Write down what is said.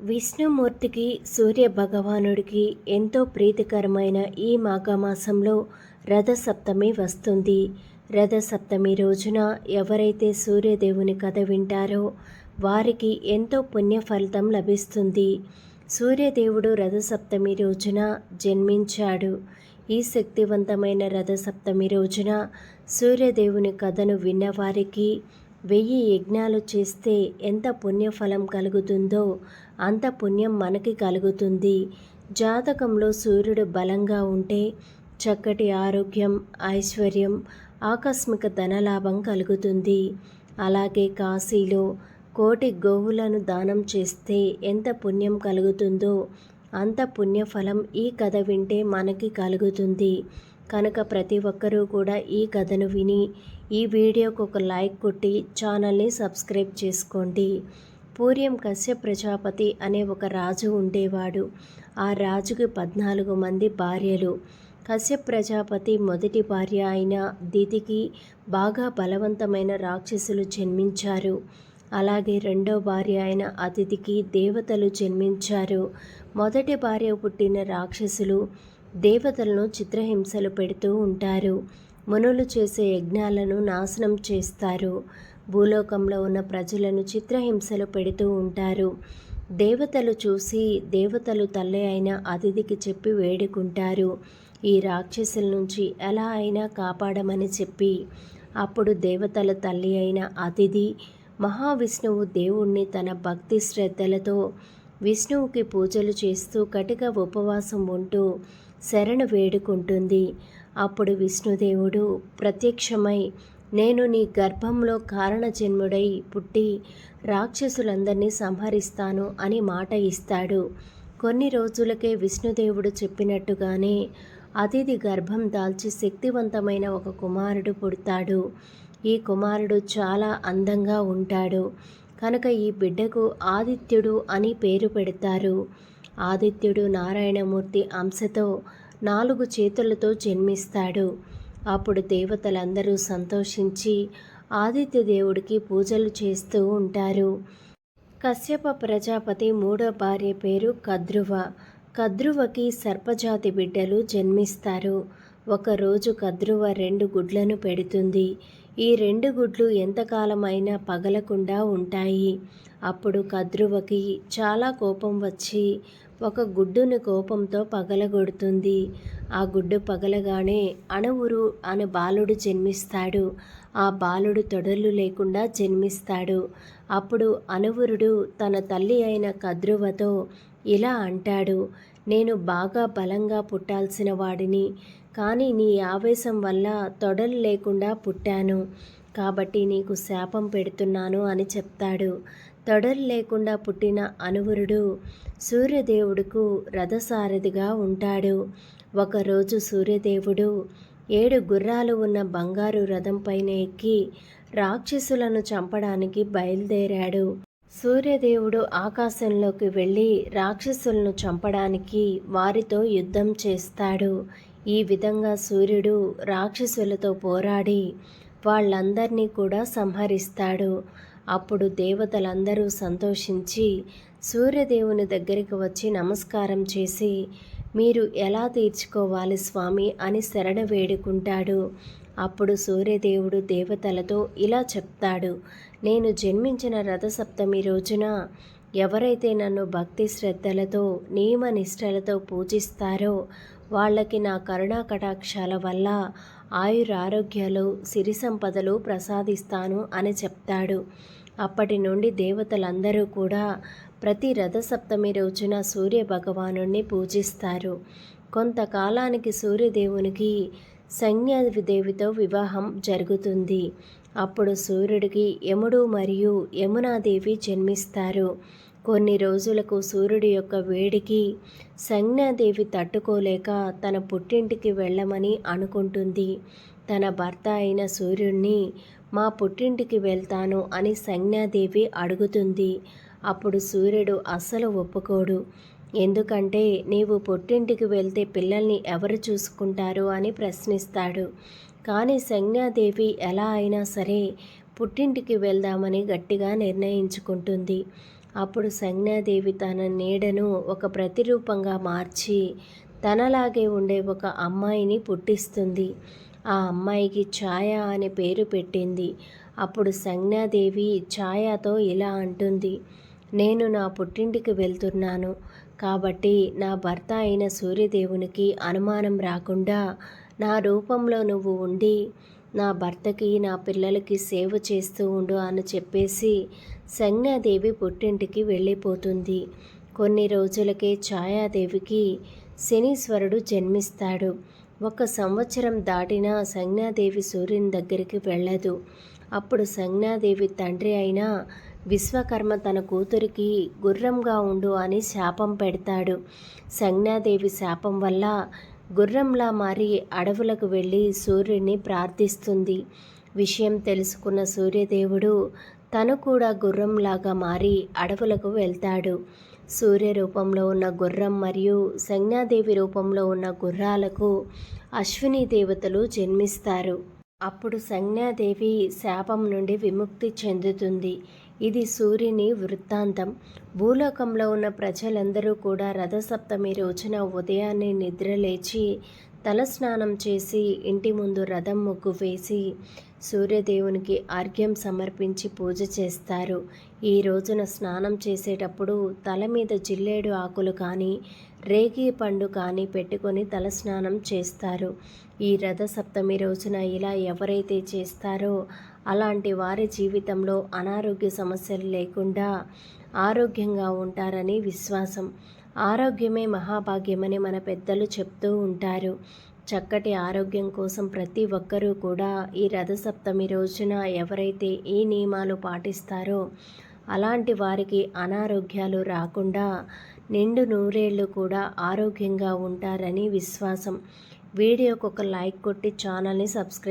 విష్ణుమూర్తికి సూర్య భగవానుడికి ఎంతో ప్రీతికరమైన ఈ మాఘమాసంలో రథసప్తమి వస్తుంది. రథసప్తమి రోజున ఎవరైతే సూర్యదేవుని కథ వింటారో వారికి ఎంతో పుణ్య ఫలితం లభిస్తుంది. సూర్యదేవుడు రథసప్తమి రోజున జన్మించాడు. ఈ శక్తివంతమైన రథసప్తమి రోజున సూర్యదేవుని కథను విన్నవారికి వెయ్యి యజ్ఞాలు చేస్తే ఎంత పుణ్యఫలం కలుగుతుందో అంత పుణ్యం మనకి కలుగుతుంది. జాతకంలో సూర్యుడు బలంగా ఉంటే చక్కటి ఆరోగ్యం ఐశ్వర్యం ఆకస్మిక ధనలాభం కలుగుతుంది. అలాగే కాశీలో కోటి గోవులను దానం చేస్తే ఎంత పుణ్యం కలుగుతుందో అంత పుణ్యఫలం ఈ కథ వింటే మనకి కలుగుతుంది. కనుక ప్రతి ఒక్కరూ కూడా ఈ కథను విని ఈ వీడియోకు ఒక లైక్ కొట్టి ఛానల్ని సబ్స్క్రైబ్ చేసుకోండి. పూర్యం కశ్యప్ ప్రజాపతి అనే ఒక రాజు ఉండేవాడు. ఆ రాజుకి పద్నాలుగు మంది భార్యలు. కశ్యప్ ప్రజాపతి మొదటి భార్య అయిన దితికి బాగా బలవంతమైన రాక్షసులు జన్మించారు. అలాగే రెండో భార్య అయిన అతిథికి దేవతలు జన్మించారు. మొదటి భార్య పుట్టిన రాక్షసులు దేవతలను చిత్రహింసలు పెడుతూ ఉంటారు. మునులు చేసే యజ్ఞాలను నాశనం చేస్తారు. భూలోకంలో ఉన్న ప్రజలను చిత్రహింసలు పెడుతూ ఉంటారు. దేవతలు చూసి దేవతలు తల్లి అయిన అతిథికి చెప్పి వేడుకుంటారు. ఈ రాక్షసుల నుంచి ఎలా అయినా కాపాడమని చెప్పి. అప్పుడు దేవతల తల్లి అయిన అతిథి మహావిష్ణువు దేవుణ్ణి తన భక్తి శ్రద్ధలతో విష్ణువుకి పూజలు చేస్తూ కటిక ఉపవాసం ఉంటూ శరణు వేడుకుంటుంది. అప్పుడు విష్ణుదేవుడు ప్రత్యక్షమై నేను నీ గర్భంలో కారణజన్ముడై పుట్టి రాక్షసులందరినీ సంహరిస్తాను అని మాట ఇస్తాడు. కొన్ని రోజులకే విష్ణుదేవుడు చెప్పినట్టుగానే అతిథి గర్భం దాల్చి శక్తివంతమైన ఒక కుమారుడు పుడతాడు. ఈ కుమారుడు చాలా అందంగా ఉంటాడు. కనుక ఈ బిడ్డకు ఆదిత్యుడు అని పేరు పెడతారు. ఆదిత్యుడు నారాయణమూర్తి అంశతో నాలుగు చేతులతో జన్మిస్తాడు. అప్పుడు దేవతలందరూ సంతోషించి ఆదిత్య దేవుడికి పూజలు చేస్తూ ఉంటారు. కశ్యప ప్రజాపతి మూడో భార్య పేరు కద్రువ. కద్రువకి సర్పజాతి బిడ్డలు జన్మిస్తారు. ఒకరోజు కద్రువ రెండు గుడ్లను పెడుతుంది. ఈ రెండు గుడ్లు ఎంతకాలమైనా పగలకుండా ఉంటాయి. అప్పుడు కద్రువకి చాలా కోపం వచ్చి ఒక గుడ్డును కోపంతో పగలగొడుతుంది. ఆ గుడ్డు పగలగానే అణువురు అనే బాలుడు జన్మిస్తాడు. ఆ బాలుడు తొడలు లేకుండా జన్మిస్తాడు. అప్పుడు అణువురుడు తన తల్లి అయిన కద్రువతో ఇలా అంటాడు నేను బాగా బలంగా పుట్టాల్సిన వాడిని. కానీ నీ ఆవేశం వల్ల తొడలు లేకుండా పుట్టాను. కాబట్టి నీకు శాపం పెడుతున్నాను అని చెప్తాడు. తొడలు లేకుండా పుట్టిన అనువరుడు సూర్యదేవుడుకు రథసారథిగా ఉంటాడు. ఒకరోజు సూర్యదేవుడు ఏడు గుర్రాలు ఉన్న బంగారు రథంపైన ఎక్కి రాక్షసులను చంపడానికి బయలుదేరాడు. సూర్యదేవుడు ఆకాశంలోకి వెళ్ళి రాక్షసులను చంపడానికి వారితో యుద్ధం చేస్తాడు. ఈ విధంగా సూర్యుడు రాక్షసులతో పోరాడి వాళ్ళందరినీ కూడా సంహరిస్తాడు. అప్పుడు దేవతలందరూ సంతోషించి సూర్యదేవుని దగ్గరికి వచ్చి నమస్కారం చేసి మీరు ఎలా తీర్చుకోవాలి స్వామి? అని శరణ వేడుకుంటాడు. అప్పుడు సూర్యదేవుడు దేవతలతో ఇలా చెప్తాడు నేను జన్మించిన రథసప్తమి రోజున ఎవరైతే నన్ను భక్తి శ్రద్ధలతో నియమ నిష్టలతో పూజిస్తారో వాళ్ళకి నా కరుణా కటాక్షాల వల్ల ఆయురారోగ్యాలు సిరి సంపదలు ప్రసాదిస్తాను అని చెప్తాడు. అప్పటి నుండి దేవతలందరూ కూడా ప్రతి రథసప్తమి రోజున సూర్య భగవాను పూజిస్తారు. కొంతకాలానికి సూర్యదేవునికి సంజ్ఞాదేవితో వివాహం జరుగుతుంది. అప్పుడు సూర్యుడికి యముడు మరియు యమునాదేవి జన్మిస్తారు. కొన్ని రోజులకు సూర్యుడి యొక్క వేడికి సంజ్ఞాదేవి తట్టుకోలేక తన పుట్టింటికి వెళ్ళమని అనుకుంటుంది. తన భర్త అయిన సూర్యుడిని మా పుట్టింటికి వెళ్తాను అని సంజ్ఞాదేవి అడుగుతుంది. అప్పుడు సూర్యుడు అస్సలు ఒప్పుకోడు. ఎందుకంటే నీవు పుట్టింటికి వెళ్తే పిల్లల్ని ఎవరు చూసుకుంటారు? అని ప్రశ్నిస్తాడు. కానీ సంజ్ఞాదేవి ఎలా అయినా సరే పుట్టింటికి వెళ్దామని గట్టిగా నిర్ణయించుకుంటుంది. అప్పుడు సంజ్ఞాదేవి తన నీడను ఒక ప్రతిరూపంగా మార్చి తనలాగే ఉండే ఒక అమ్మాయిని పుట్టిస్తుంది. ఆ అమ్మాయికి ఛాయ అనే పేరు పెట్టింది. అప్పుడు సంజ్ఞాదేవి ఛాయతో ఇలా అంటుంది నేను నా పుట్టింటికి వెళ్తున్నాను. కాబట్టి నా భర్త అయిన సూర్యదేవునికి అనుమానం రాకుండా నా రూపంలో నువ్వు ఉండి నా భర్తకి నా పిల్లలకి సేవ చేస్తూ ఉండు అని చెప్పేసి సంజ్ఞాదేవి పుట్టింటికి వెళ్ళిపోతుంది. కొన్ని రోజులకే ఛాయాదేవికి శనీశ్వరుడు జన్మిస్తాడు. ఒక సంవత్సరం దాటినా సంజ్ఞాదేవి సూర్యుని దగ్గరికి వెళ్ళదు. అప్పుడు సంజ్ఞాదేవి తండ్రి అయిన విశ్వకర్మ తన కూతురికి గుర్రంగా ఉండు అని శాపం పెడతాడు. సంజ్ఞాదేవి శాపం వల్ల గుర్రంలా మారి అడవులకు వెళ్ళి సూర్యుడిని ప్రార్థిస్తుంది. విషయం తెలుసుకున్న సూర్యదేవుడు తను కూడా గుర్రంలాగా మారి అడవులకు వెళ్తాడు. సూర్య రూపంలో ఉన్న గుర్రం మరియు సంజ్ఞాదేవి రూపంలో ఉన్న గుర్రాలకు అశ్విని దేవతలు జన్మిస్తారు. అప్పుడు సంజ్ఞాదేవి శాపం నుండి విముక్తి చెందుతుంది. ఇది సూర్యుని వృత్తాంతం. భూలోకంలో ఉన్న ప్రజలందరూ కూడా రథసప్తమి రోజున ఉదయాన్నే నిద్రలేచి తలస్నానం చేసి ఇంటి ముందు రథం ముగ్గు వేసి సూర్యదేవునికి ఆర్ఘ్యం సమర్పించి పూజ చేస్తారు. ఈ రోజున స్నానం చేసేటప్పుడు తల మీద జిల్లేడు ఆకులు కానీ రేగి పండు కానీ పెట్టుకొని తలస్నానం చేస్తారు. ఈ రథ సప్తమి రోజున ఇలా ఎవరైతే చేస్తారో అలాంటి వారి జీవితంలో అనారోగ్య సమస్యలు లేకుండా ఆరోగ్యంగా ఉంటారని విశ్వాసం. ఆరోగ్యమే మహాభాగ్యమని మన పెద్దలు చెప్తూ ఉంటారు. చక్కటి ఆరోగ్యం కోసం ప్రతి ఒక్కరూ కూడా ఈ రథసప్తమి రోజున ఎవరైతే ఈ నియమాలు పాటిస్తారో అలాంటి వారికి అనారోగ్యాలు రాకుండా నిండు నూరేళ్ళు కూడా ఆరోగ్యంగా ఉంటారని విశ్వాసం. వీడియోకు ఒక లైక్ కొట్టి ఛానల్ని సబ్స్క్రైబ్